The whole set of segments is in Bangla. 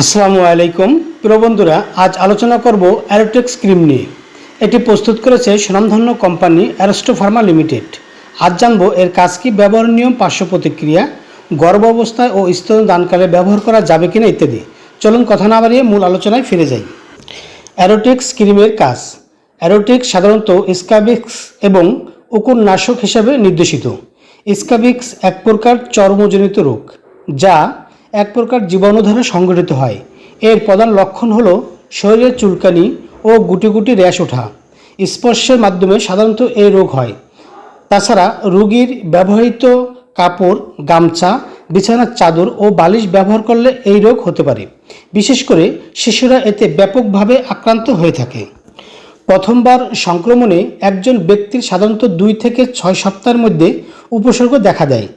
আসসালামু আলাইকুম। প্রিয় বন্ধুরা, আজ আলোচনা করব অ্যারোটেক্স ক্রিম নিয়ে। এটি প্রস্তুত করেছে সুনামধন্য কোম্পানি অ্যারোস্টো ফার্মা লিমিটেড। আজ জানব এর কাজ কি, ব্যবহার নিয়ম, পার্শ্ব প্রতিক্রিয়া, গর্ভ অবস্থায় ও স্তন দানকালে ব্যবহার করা যাবে কিনা ইত্যাদি। চলুন কথা না বাড়িয়ে মূল আলোচনায় ফিরে যাই। অ্যারোটিক্স ক্রিমের কাজ। অ্যারোটিক্স সাধারণত স্কাবিক্স এবং উকুন নাশক হিসাবে নির্দেশিত। স্কাবিক্স এক প্রকার চর্মজনিত রোগ, যা এক প্রকার জীবাণু দ্বারা সংঘটিত হয়। এর প্রধান লক্ষণ হলো শরীরের চুলকানি ও গুটি গুটি র্যাশ ওঠা। স্পর্শের মাধ্যমে সাধারণত এই রোগ হয়। তাছাড়া রোগীর ব্যবহৃত কাপড়, গামছা, বিছানার চাদর ও বালিশ ব্যবহার করলে এই রোগ হতে পারে। বিশেষ করে শিশুরা এতে ব্যাপকভাবে আক্রান্ত হয়ে থাকে। প্রথমবার সংক্রমণে একজন ব্যক্তির সাধারণত দুই থেকে ছয় সপ্তাহের মধ্যে উপসর্গ দেখা দেয়।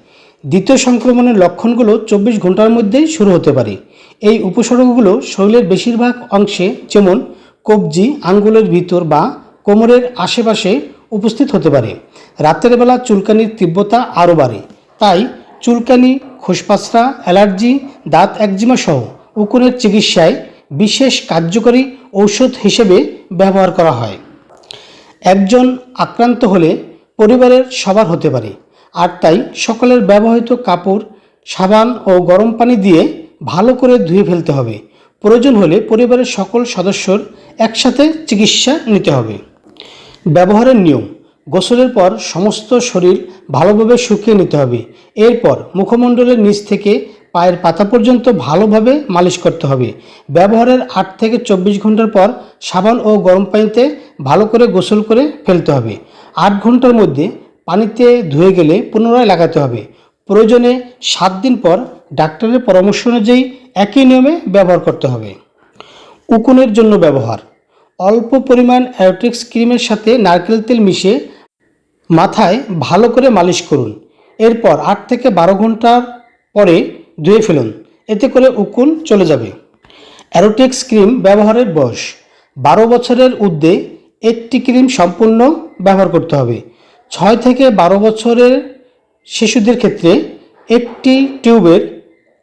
দ্বিতীয় সংক্রমণের লক্ষণগুলো চব্বিশ ঘণ্টার মধ্যেই শুরু হতে পারে। এই উপসর্গগুলো শরীরের বেশিরভাগ অংশে যেমন কবজি, আঙ্গুলের ভিতর বা কোমরের আশেপাশে উপস্থিত হতে পারে। রাতের বেলা চুলকানির তীব্রতা আরও বাড়ে। তাই চুলকানি খোসপাসরা অ্যালার্জি, দাঁত একজিমা সহ উকুনের চিকিৎসায় বিশেষ কার্যকরী ঔষধ হিসেবে ব্যবহার করা হয়। একজন আক্রান্ত হলে পরিবারের সবার হতে পারে। আর তাই সকলের ব্যবহৃত কাপড়, সাবান ও গরম পানি দিয়ে ভালো করে ধুয়ে ফেলতে হবে। প্রয়োজন হলে পরিবারের সকল সদস্যর একসাথে চিকিৎসা নিতে হবে। ব্যবহারের নিয়ম, গোসলের পর সমস্ত শরীর ভালোভাবে শুকিয়ে নিতে হবে। এরপর মুখমণ্ডলের নিচ থেকে পায়ের পাতা পর্যন্ত ভালোভাবে মালিশ করতে হবে। ব্যবহারের আট থেকে চব্বিশ ঘণ্টার পর সাবান ও গরম পানিতে ভালো করে গোসল করে ফেলতে হবে। আট ঘণ্টার মধ্যে পানিতে ধুয়ে গেলে পুনরায় লাগাতে হবে। প্রয়োজনে সাত দিন পর ডাক্তারের পরামর্শ অনুযায়ী একই নিয়মে ব্যবহার করতে হবে। উকুনের জন্য ব্যবহার। অল্প পরিমাণ অ্যারোটিক্স ক্রিমের সাথে নারকেল তেল মিশিয়ে মাথায় ভালো করে মালিশ করুন। এরপর আট থেকে বারো ঘণ্টার পরে ধুয়ে ফেলুন। এতে করে উকুন চলে যাবে। অ্যারোটিক্স ক্রিম ব্যবহারের বয়স। বারো বছরের ঊর্ধ্বে একটি ক্রিম সম্পূর্ণ ব্যবহার করতে হবে। ছয় থেকে বারো বছরের শিশুদের ক্ষেত্রে একটি টিউবের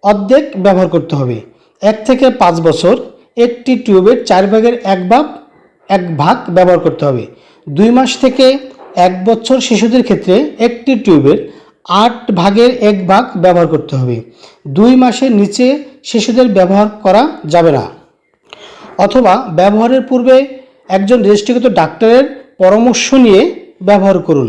অর্ধেক ব্যবহার করতে হবে। এক থেকে পাঁচ বছর একটি টিউবের চার ভাগের এক ভাগ এক ভাগ ব্যবহার করতে হবে। দুই মাস থেকে এক বছর শিশুদের ক্ষেত্রে একটি টিউবের আট ভাগের এক ভাগ ব্যবহার করতে হবে। দুই মাসের নিচে শিশুদের ব্যবহার করা যাবে না। অথবা ব্যবহারের পূর্বে একজন রেজিস্ট্রিকৃত ডাক্তারের পরামর্শ নিয়ে ব্যবহার করুন।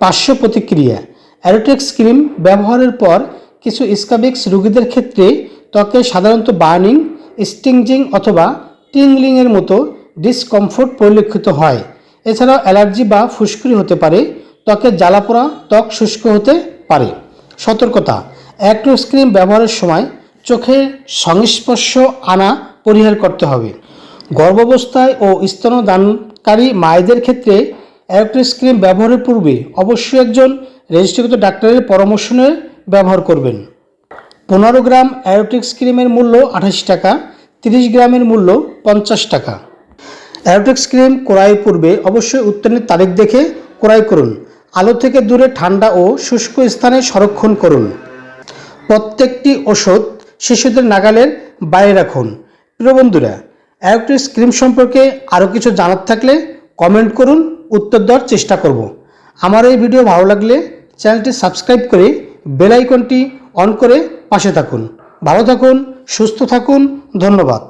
পার্শ্ব প্রতিক্রিয়া। অ্যারোটেক্স ক্রিম ব্যবহারের পর কিছু স্কাবিক্স রোগীদের ক্ষেত্রে ত্বকে সাধারণত বার্নিং, স্টিংজিং অথবা টিংলিংয়ের মতো ডিসকমফোর্ট পরিলক্ষিত হয়। এছাড়াও অ্যালার্জি বা ফুসকুড়ি হতে পারে ত্বকের জ্বালাপোড়া ত্বক শুষ্ক হতে পারে। সতর্কতা। অ্যাক্টোস ক্রিম ব্যবহারের সময় চোখে সংস্পর্শ আনা পরিহার করতে হবে। গর্ভাবস্থায় ও স্তনদানকারী মায়েদের ক্ষেত্রে অ্যারোক্রিস ক্রিম ব্যবহারের পূর্বে অবশ্যই একজন রেজিস্ট্রিকৃত ডাক্তারের পরামর্শ নিয়ে ব্যবহার করবেন। পনেরো গ্রাম অ্যারোটিক্স ক্রিমের মূল্য আঠাশ টাকা, তিরিশ গ্রামের মূল্য পঞ্চাশ টাকা। অ্যারোটিক্স ক্রিম ক্রয়ের পূর্বে অবশ্যই উত্তরের তারিখ দেখে ক্রয় করুন। আলো থেকে দূরে ঠান্ডা ও শুষ্ক স্থানে সংরক্ষণ করুন। প্রত্যেকটি ওষুধ শিশুদের নাগালের বাইরে রাখুন। প্রিয় বন্ধুরা অ্যারোটিক্স ক্রিম সম্পর্কে আরও কিছু জানার থাকলে কমেন্ট করুন। উত্তর দেওয়ার চেষ্টা করব। আমার এই ভিডিও ভালো লাগলে চ্যানেলটি সাবস্ক্রাইব করে বেল আইকনটি অন করে পাশে থাকুন। ভালো থাকুন, সুস্থ থাকুন, ধন্যবাদ।